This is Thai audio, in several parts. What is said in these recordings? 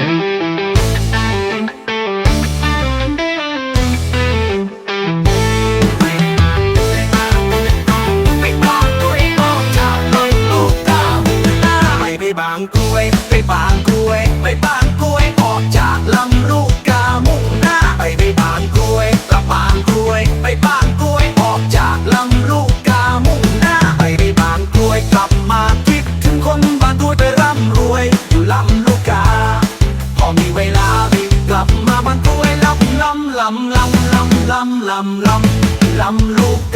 ไปบางกรวยออกจากลำลูกกามุ่งหน้าไปไปบางกรวยไปบางกรวยไปบางกรวยออกจากลำลูกกามุ่งหน้าไปไปบางกรวยกลับบางกรวยไปบางกรวยออกจากลำลูกกามุ่งหน้าไปไปบางกรวยกลับมาคิดถึงคนบางกรวยไปร่ำรวยอยู่ลำ ลับมาบ้านกูให้ลับลำลำลำลำลำลำลำลูก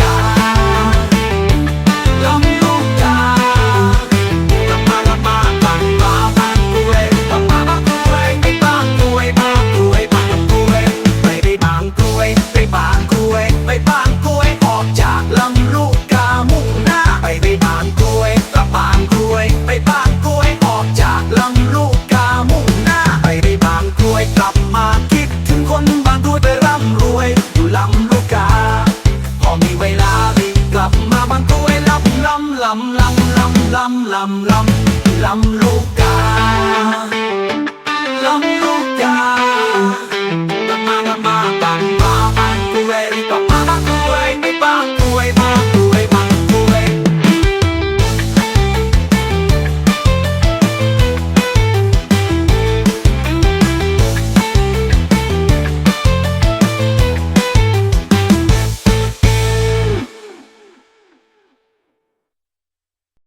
ำรวยอยู่ลำลูกกา พอมีเวลารีบกลับมาบางกรวยลำลำลำลำลำลำลำลำลำลูกกาลำลูกกา